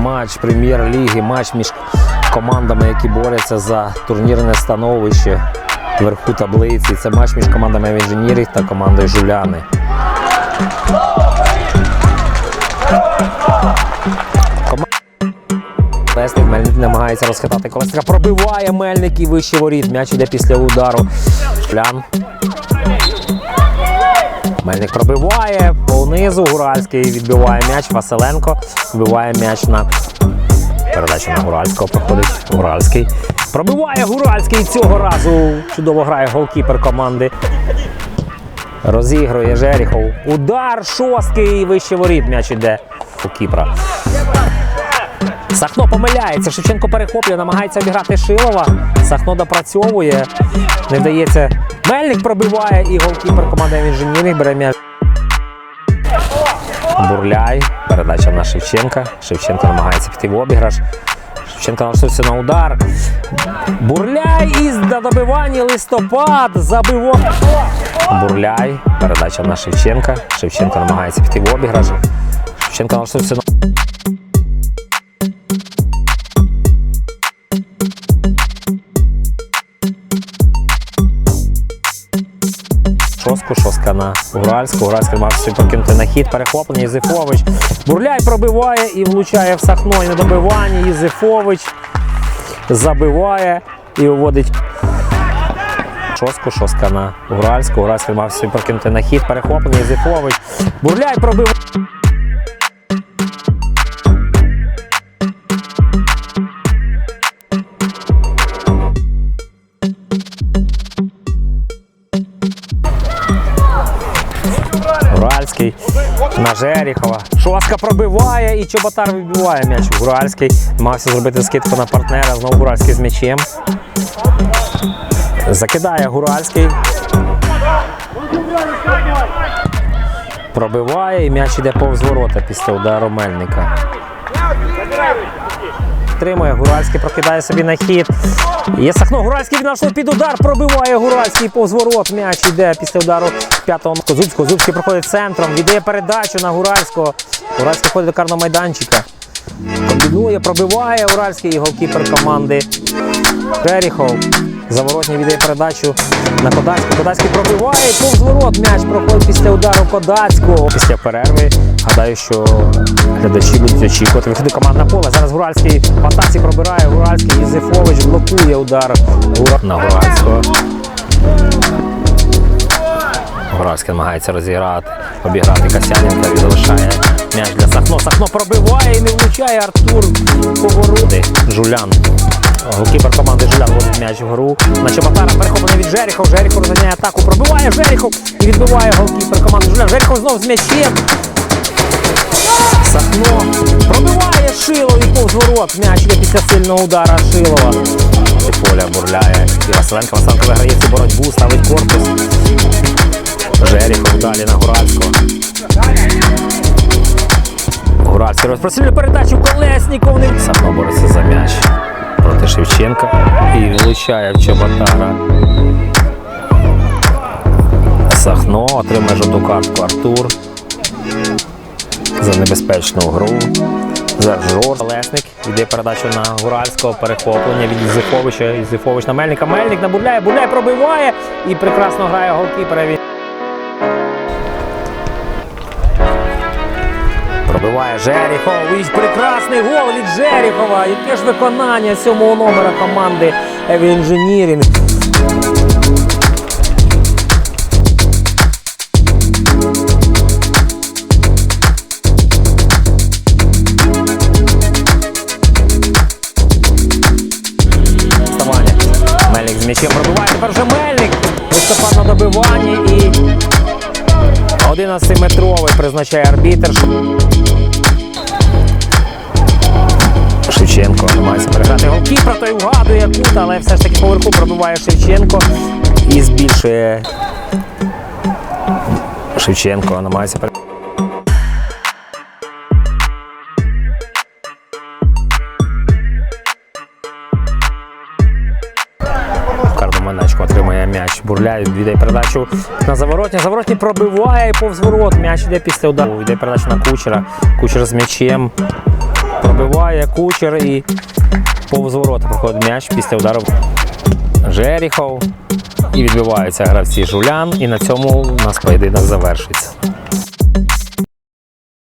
матч прем'єр-ліги, матч між командами, які борються за турнірне становище вверху таблиці. Це матч між командами інженірів та командою Жуляни. Колесник Мельник намагається розхитати колесника. Пробиває Мельник і вище воріт. М'яч іде після удару. Плян. Мельник пробиває понизу. Гуральський відбиває м'яч. Василенко вбиває м'яч на передачу на Гуральського. Проходить Гуральський. Пробиває Гуральський цього разу. Чудово грає голкіпер команди. Розігрує Жеріхов. Удар шостий вище воріт. М'яч іде у Кіпра. Сахно помиляється. Шевченко перехоплює, намагається обіграти Шилова. Сахно допрацьовує. Не вдається. Мельник пробиває і голкіпер команди інженірів бере м'яч. Бурляй. Передача на Шевченка. Шевченко намагається піти в обіграш. Шевченко налаштується на удар. Бурляй із на листопад. Забиво. Бурляй. Передача на Шевченка. Шевченко намагається піти в обіграш. Шевченко налаштується на. Шоску, шоска на Уральську. Уральський мав собі прокинути на хід, перехоплення. Єзифович. Бурляй пробиває і влучає в Сахно і на добиванні. Єзифович забиває і виводить. Шоску, шоска на Уральську. Уральський мав собі прокинути на хід, перехоплення. Єзифович. Бурляй пробиває. Уральський на Жеріхова. Шоска пробиває і Чоботар вибиває м'яч. Уральський мався зробити скидку на партнера. Знову Гуральський з м'ячем. Закидає Гуральський. Пробиває і м'яч іде повз ворота після удару Мельника. Тримує Гуральський, прокидає собі на хід. Є Сахно. Гуральський віднайшов під удар, пробиває Гуральський повз ворот. М'яч іде після удару п'ятого Козубського. Зубський проходить центром, віддає передачу на Гуральського. Гуральський ходить до карного майданчика. Комбінує, пробиває Уральський і голкіпер команди Жеріхов. Заворотній віддає передачу на Кодацьку. Кодацький пробиває і повз. М'яч проходить після удару Кодацького. Після перерви. Гадаю, що глядачі будуть очікувати. Виходить команда поле. Зараз Гуральський в атаці пробирає. Гуральський Єзефович блокує удар на Гуральського. Гуральський намагається розіграти, обіграти Касяненка і залишає м'яч для Сахно. Сахно пробиває і не влучає Артур повороти. Жулян. Голкіпер команди Жулян водить м'яч вгору. На Чоботара перехоплений від Жеріхов. Жеріхов розганяє атаку. Пробиває Жеріхов і відбиває голкіпер команди Жулян. Жеріхов знов з м'ячем. Сахно пробиває Шилов і повз ворот. М'яч йде після сильного удара Шилова. І поля бурляє. І Василенко. Василенко виграє цю боротьбу, ставить корпус. Далі на Гуральського. Гуральський розпросилює передачу Колесніков. Не... Сахно бореться за м'яч проти Шевченка і влучає в Чоботара. Сахно отримає жовту картку Артур за небезпечну гру. За жор. Колесник йде передачу на Гуральського перехоплення від Ізифовича. Ізифович на Мельника. Мельник на Бурляє. Пробиває і прекрасно грає голкіпера. Пробиває Жеріхов. І прекрасний гол від Жеріхова. Яке ж виконання сьомого номера команди Евінженірінг. Мельник з м'ячем пробиває. Тепер вже Мельник. Листопад на добиванні і 11-метровий призначає арбітр. Шевченко намагається переграти голкіпера, той вгадує кут, але все ж таки поверху пробиває Шевченко і збільшує. Шевченко намагається пере... В отримує м'яч. Бурляй, віддає передачу на заворотня. Заворотні пробиває і повз ворот. М'яч йде після удару. Йде передача на кучера. Кучер з м'ячем. Пробиває кучер і повз ворота проходить м'яч після удару. Жеріхов. І відбиваються гравці Жулян. І на цьому у нас поєдинок завершується.